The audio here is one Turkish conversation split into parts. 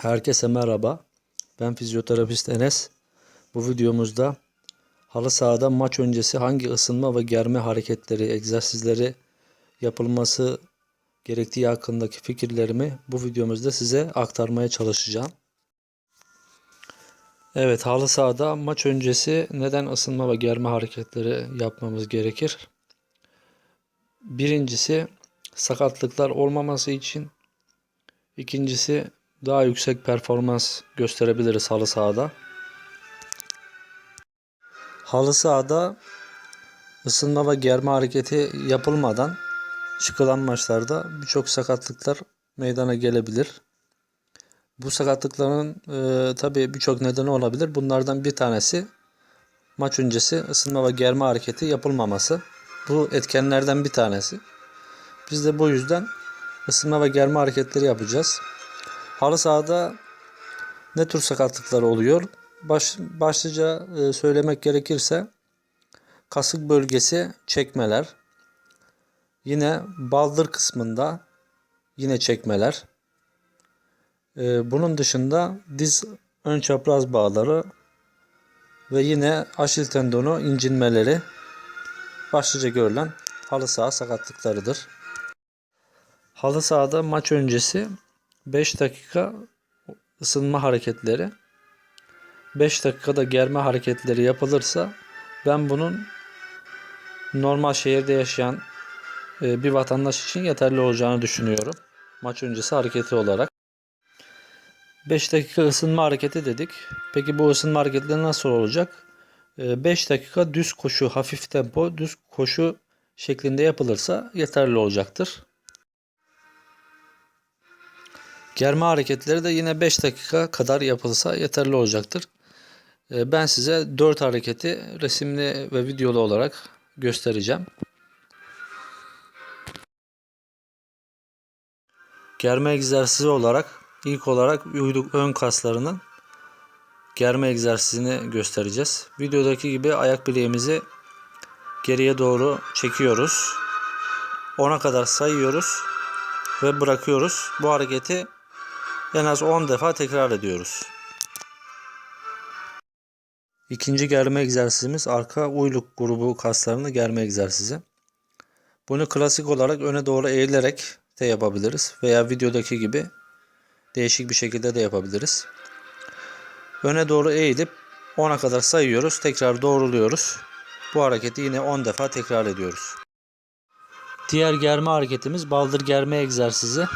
Herkese merhaba. Ben fizyoterapist Enes. Bu videomuzda halı sahada maç öncesi hangi ısınma ve germe hareketleri, egzersizleri yapılması gerektiği hakkındaki fikirlerimi bu videomuzda size aktarmaya çalışacağım. Evet, halı sahada maç öncesi neden ısınma ve germe hareketleri yapmamız gerekir? Birincisi sakatlıklar olmaması için. İkincisi daha yüksek performans gösterebiliriz halı sahada. Halı sahada ısınma ve germe hareketi yapılmadan çıkılan maçlarda birçok sakatlıklar meydana gelebilir. Bu sakatlıkların e, tabii birçok nedeni olabilir. Bunlardan bir tanesi maç öncesi ısınma ve germe hareketi yapılmaması. Bu etkenlerden bir tanesi. Biz de bu yüzden ısınma ve germe hareketleri yapacağız. Halı sahada ne tür sakatlıklar oluyor? Baş, başlıca e, söylemek gerekirse kasık bölgesi çekmeler, yine baldır kısmında yine çekmeler. E, bunun dışında diz ön çapraz bağları ve yine aşil tendonu incinmeleri başlıca görülen halı saha sakatlıklarıdır. Halı sahada maç öncesi 5 dakika ısınma hareketleri 5 dakikada germe hareketleri yapılırsa ben bunun normal şehirde yaşayan e, bir vatandaş için yeterli olacağını düşünüyorum. Maç öncesi hareketi olarak. 5 dakika ısınma hareketi dedik. Peki bu ısınma hareketleri nasıl olacak? 5 dakika düz koşu, hafif tempo, düz koşu şeklinde yapılırsa yeterli olacaktır. Germe hareketleri de yine 5 dakika kadar yapılsa yeterli olacaktır. Ee, Ben size 4 hareketi resimli ve videolu olarak göstereceğim. Germe egzersizi olarak ilk olarak uyluk ön kaslarının germe egzersizini göstereceğiz. Videodaki gibi ayak bileğimizi geriye doğru çekiyoruz. 10'a kadar sayıyoruz ve bırakıyoruz. Bu hareketi en az 10 defa tekrar ediyoruz. İkinci germe egzersizimiz arka uyluk grubu kaslarını germe egzersizi. Bunu klasik olarak öne doğru eğilerek de yapabiliriz veya videodaki gibi değişik bir şekilde de yapabiliriz. Öne doğru eğilip 10'a kadar sayıyoruz. Tekrar doğruluyoruz. Bu hareketi yine 10 defa tekrar ediyoruz. Diğer germe hareketimiz baldır germe egzersizi.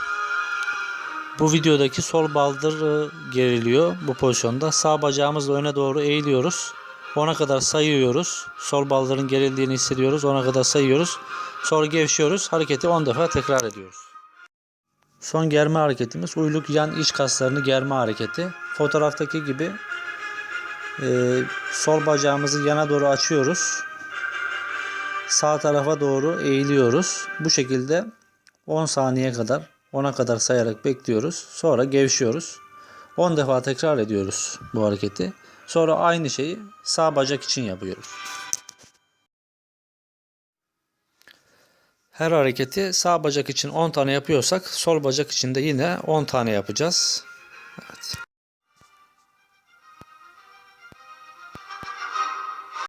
Bu videodaki sol baldır geriliyor bu pozisyonda. Sağ bacağımızla öne doğru eğiliyoruz. 10'a kadar sayıyoruz. Sol baldırın gerildiğini hissediyoruz. 10'a kadar sayıyoruz. Sonra gevşiyoruz. Hareketi 10 defa tekrar ediyoruz. Son germe hareketimiz uyluk yan iç kaslarını germe hareketi. Fotoğraftaki gibi e, sol bacağımızı yana doğru açıyoruz. Sağ tarafa doğru eğiliyoruz. Bu şekilde 10 saniye kadar 10'a kadar sayarak bekliyoruz. Sonra gevşiyoruz. 10 defa tekrar ediyoruz bu hareketi. Sonra aynı şeyi sağ bacak için yapıyoruz. Her hareketi sağ bacak için 10 tane yapıyorsak sol bacak için de yine 10 tane yapacağız.